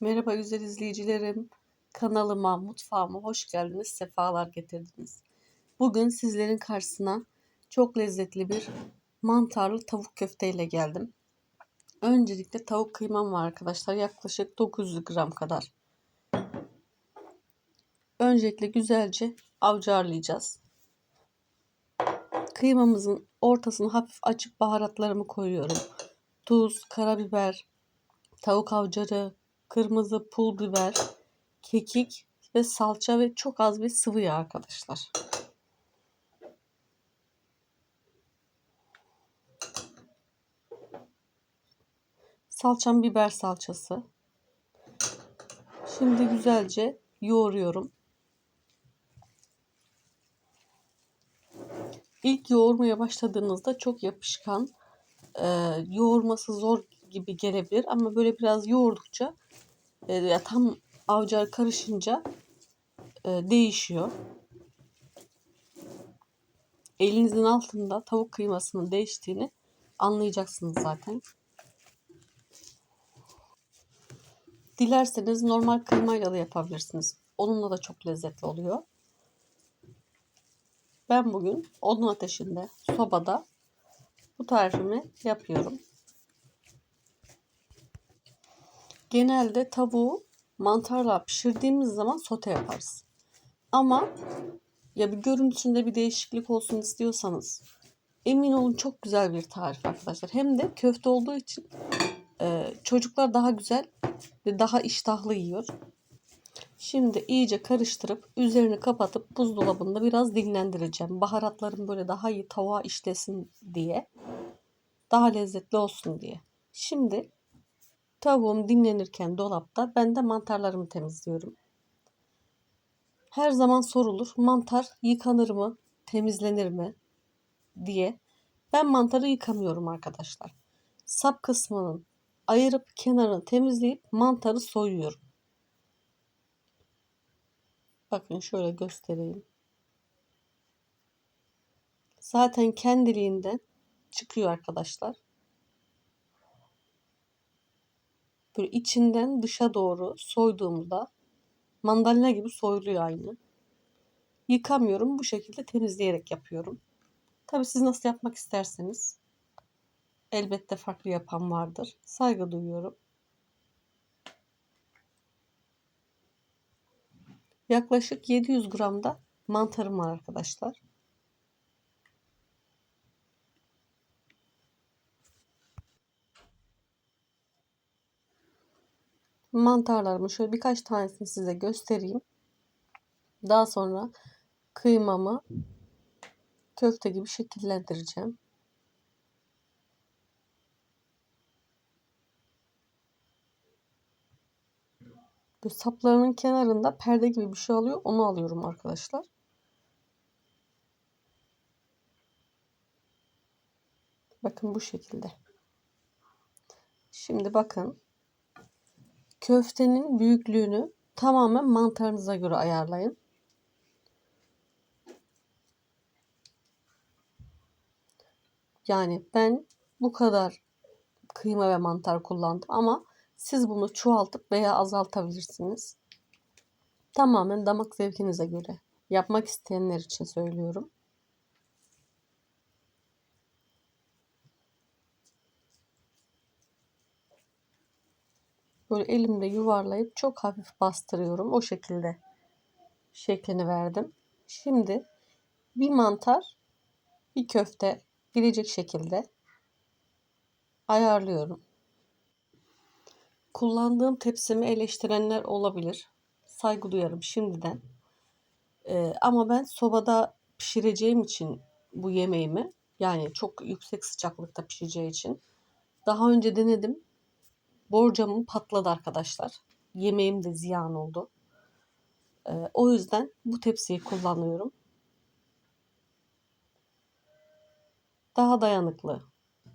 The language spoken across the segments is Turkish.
Merhaba güzel izleyicilerim. Kanalıma, mutfağıma hoş geldiniz, sefalar getirdiniz. Bugün sizlerin karşısına çok lezzetli bir mantarlı tavuk köfte ile geldim. Öncelikle tavuk kıymam var arkadaşlar. Yaklaşık 900 gram kadar. Öncelikle güzelce avcarlayacağız. Kıymamızın ortasını hafif açık baharatlarımı koyuyorum. Tuz, karabiber, tavuk avcarı, kırmızı pul biber, kekik ve salça ve çok az bir sıvı yağ arkadaşlar. Salçam biber salçası. Şimdi güzelce yoğuruyorum. İlk yoğurmaya başladığınızda çok yapışkan, yoğurması zor gibi gelebilir ama böyle biraz yoğurdukça e, ya tam avcar karışınca e, değişiyor. Elinizin altında tavuk kıymasının değiştiğini anlayacaksınız zaten. Dilerseniz normal kıymayla da yapabilirsiniz. Onunla da çok lezzetli oluyor. Ben bugün odun ateşinde, sobada bu tarifimi yapıyorum. Genelde tavuğu mantarla pişirdiğimiz zaman sote yaparız. Ama ya bir görüntüsünde bir değişiklik olsun istiyorsanız emin olun çok güzel bir tarif arkadaşlar. Hem de köfte olduğu için e, çocuklar daha güzel ve daha iştahlı yiyor. Şimdi iyice karıştırıp üzerini kapatıp buzdolabında biraz dinlendireceğim. Baharatlarım böyle daha iyi tavuğa işlesin diye. Daha lezzetli olsun diye. Şimdi Tavuğum dinlenirken dolapta ben de mantarlarımı temizliyorum. Her zaman sorulur mantar yıkanır mı, temizlenir mi diye. Ben mantarı yıkamıyorum arkadaşlar. Sap kısmının ayırıp kenarını temizleyip mantarı soyuyorum. Bakın şöyle göstereyim. Zaten kendiliğinden çıkıyor arkadaşlar. Böyle içinden dışa doğru soyduğumda mandalina gibi soyuluyor aynı. Yıkamıyorum. Bu şekilde temizleyerek yapıyorum. Tabi siz nasıl yapmak isterseniz elbette farklı yapan vardır. Saygı duyuyorum. Yaklaşık 700 gram da mantarım var arkadaşlar. Mantarlarımı şöyle birkaç tanesini size göstereyim. Daha sonra kıymamı köfte gibi şekillendireceğim. Bu saplarının kenarında perde gibi bir şey alıyor. Onu alıyorum arkadaşlar. Bakın bu şekilde. Şimdi bakın Köftenin büyüklüğünü tamamen mantarınıza göre ayarlayın. Yani ben bu kadar kıyma ve mantar kullandım ama siz bunu çoğaltıp veya azaltabilirsiniz. Tamamen damak zevkinize göre. Yapmak isteyenler için söylüyorum. Böyle elimle yuvarlayıp çok hafif bastırıyorum. O şekilde şeklini verdim. Şimdi bir mantar, bir köfte gelecek şekilde ayarlıyorum. Kullandığım tepsimi eleştirenler olabilir. Saygı duyarım şimdiden. Ee, ama ben sobada pişireceğim için bu yemeğimi yani çok yüksek sıcaklıkta pişeceği için daha önce denedim. Borcamım patladı arkadaşlar. Yemeğim de ziyan oldu. Ee, o yüzden bu tepsiyi kullanıyorum. Daha dayanıklı.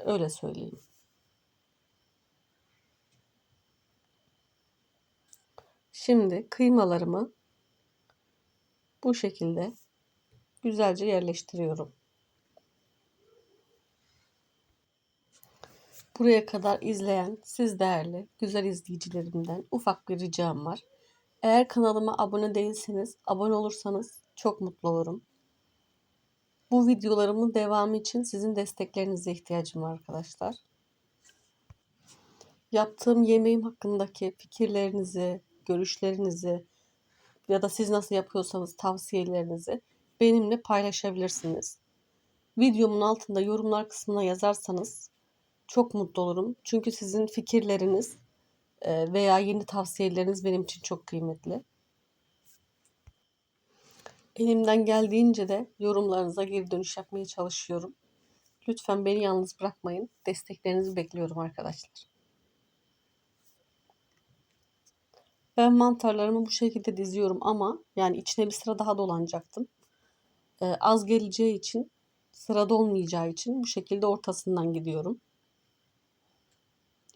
Öyle söyleyeyim. Şimdi kıymalarımı bu şekilde güzelce yerleştiriyorum. Buraya kadar izleyen siz değerli güzel izleyicilerimden ufak bir ricam var. Eğer kanalıma abone değilseniz abone olursanız çok mutlu olurum. Bu videolarımın devamı için sizin desteklerinize ihtiyacım var arkadaşlar. Yaptığım yemeğim hakkındaki fikirlerinizi, görüşlerinizi ya da siz nasıl yapıyorsanız tavsiyelerinizi benimle paylaşabilirsiniz. Videomun altında yorumlar kısmına yazarsanız çok mutlu olurum. Çünkü sizin fikirleriniz e, veya yeni tavsiyeleriniz benim için çok kıymetli. Elimden geldiğince de yorumlarınıza geri dönüş yapmaya çalışıyorum. Lütfen beni yalnız bırakmayın. Desteklerinizi bekliyorum arkadaşlar. Ben mantarlarımı bu şekilde diziyorum ama yani içine bir sıra daha dolanacaktım. Ee, az geleceği için sırada olmayacağı için bu şekilde ortasından gidiyorum.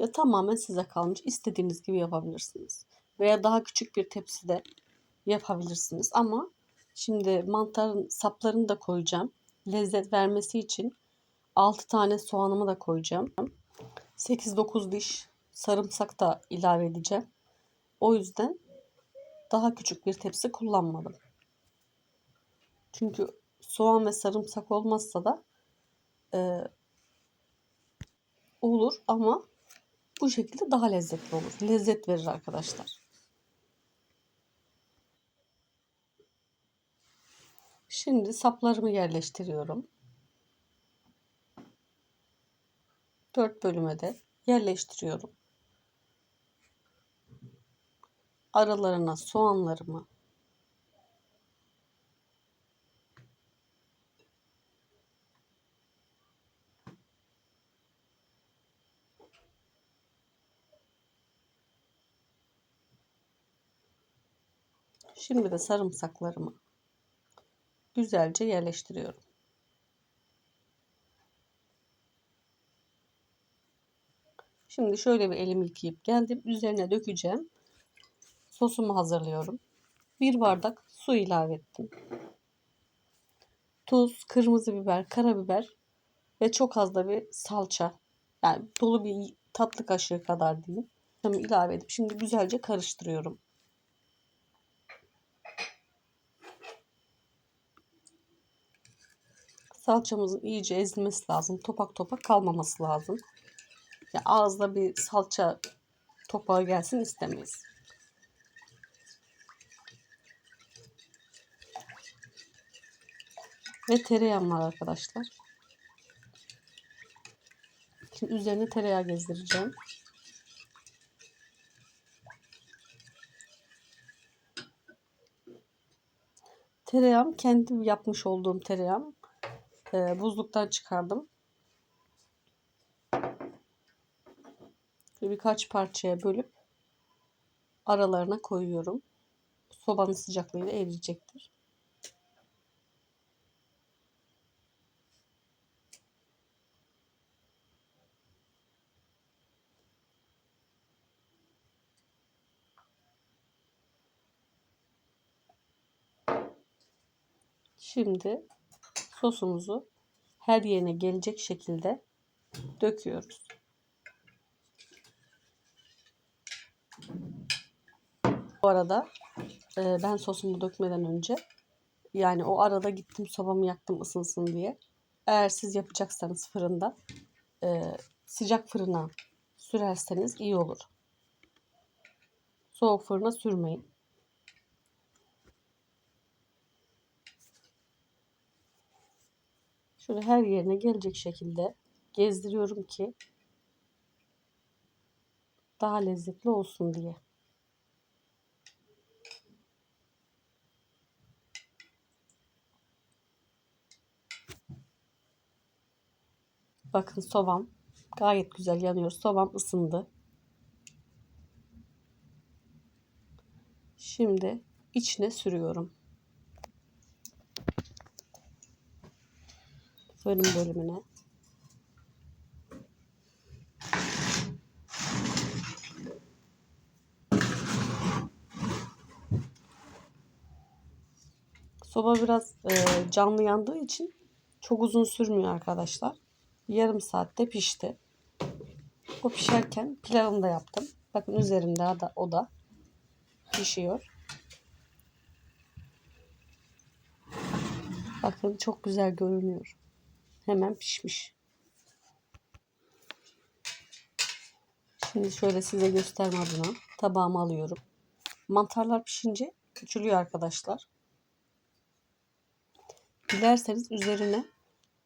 Ya tamamen size kalmış. İstediğiniz gibi yapabilirsiniz. Veya daha küçük bir tepside yapabilirsiniz. Ama şimdi mantarın saplarını da koyacağım. Lezzet vermesi için 6 tane soğanımı da koyacağım. 8-9 diş sarımsak da ilave edeceğim. O yüzden daha küçük bir tepsi kullanmadım. Çünkü soğan ve sarımsak olmazsa da e, olur ama bu şekilde daha lezzetli olur. Lezzet verir arkadaşlar. Şimdi saplarımı yerleştiriyorum. Dört bölüme de yerleştiriyorum. Aralarına soğanlarımı Şimdi de sarımsaklarımı güzelce yerleştiriyorum. Şimdi şöyle bir elimi yıkayıp geldim. Üzerine dökeceğim. Sosumu hazırlıyorum. Bir bardak su ilave ettim. Tuz, kırmızı biber, karabiber ve çok az da bir salça. Yani dolu bir tatlı kaşığı kadar diyeyim. ilave edip şimdi güzelce karıştırıyorum. Salçamızın iyice ezilmesi lazım. Topak topak kalmaması lazım. Ya ağızda bir salça topağı gelsin istemeyiz. Ve tereyağım var arkadaşlar. Şimdi üzerine tereyağı gezdireceğim. Tereyağım kendim yapmış olduğum tereyağım e, buzluktan çıkardım. birkaç parçaya bölüp aralarına koyuyorum. Sobanın sıcaklığıyla eriyecektir. Şimdi sosumuzu her yerine gelecek şekilde döküyoruz. Bu arada e, ben sosumu dökmeden önce yani o arada gittim sobamı yaktım ısınsın diye. Eğer siz yapacaksanız fırında e, sıcak fırına sürerseniz iyi olur. Soğuk fırına sürmeyin. Şöyle her yerine gelecek şekilde gezdiriyorum ki daha lezzetli olsun diye. Bakın soğan gayet güzel yanıyor. Soğan ısındı. Şimdi içine sürüyorum. Fırın bölümüne. Soba biraz e, canlı yandığı için çok uzun sürmüyor arkadaşlar. Yarım saatte pişti. O pişerken pilavımı da yaptım. Bakın üzerinde o da, o da pişiyor. Bakın çok güzel görünüyor. Hemen pişmiş. Şimdi şöyle size gösterme adına tabağıma alıyorum. Mantarlar pişince küçülüyor arkadaşlar. Dilerseniz üzerine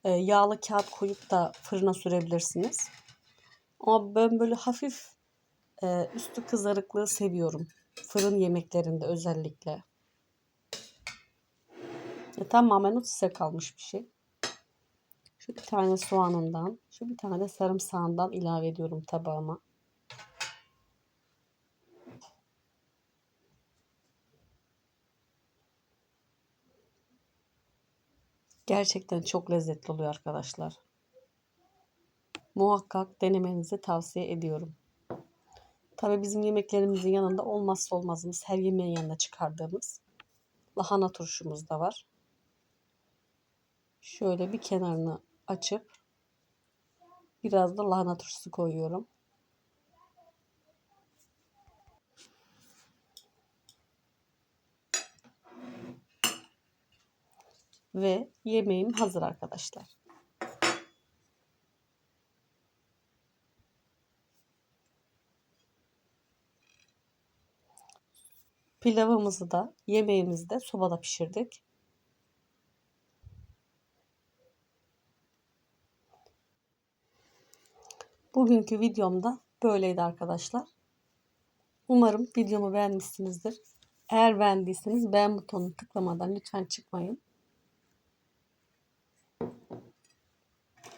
e, yağlı kağıt koyup da fırına sürebilirsiniz. Ama ben böyle hafif e, üstü kızarıklığı seviyorum. Fırın yemeklerinde özellikle. E, tamamen o size kalmış bir şey. Şu bir tane soğanından, şu bir tane de sarımsağından ilave ediyorum tabağıma. Gerçekten çok lezzetli oluyor arkadaşlar. Muhakkak denemenizi tavsiye ediyorum. Tabii bizim yemeklerimizin yanında olmazsa olmazımız her yemeğin yanında çıkardığımız lahana turşumuz da var. Şöyle bir kenarını açıp biraz da lahana turşusu koyuyorum. Ve yemeğim hazır arkadaşlar. Pilavımızı da yemeğimizi de sobada pişirdik. Bugünkü videomda böyleydi arkadaşlar. Umarım videomu beğenmişsinizdir. Eğer beğendiyseniz beğen butonunu tıklamadan lütfen çıkmayın.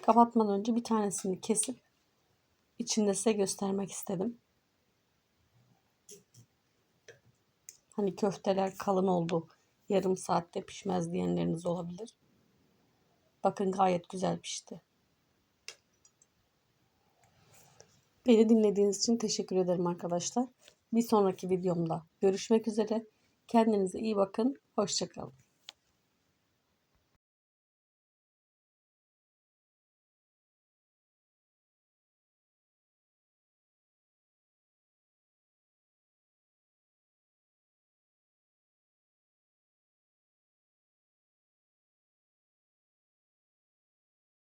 Kapatmadan önce bir tanesini kesip içinde size göstermek istedim. Hani köfteler kalın oldu. Yarım saatte pişmez diyenleriniz olabilir. Bakın gayet güzel pişti. Beni dinlediğiniz için teşekkür ederim arkadaşlar. Bir sonraki videomda görüşmek üzere. Kendinize iyi bakın. Hoşçakalın.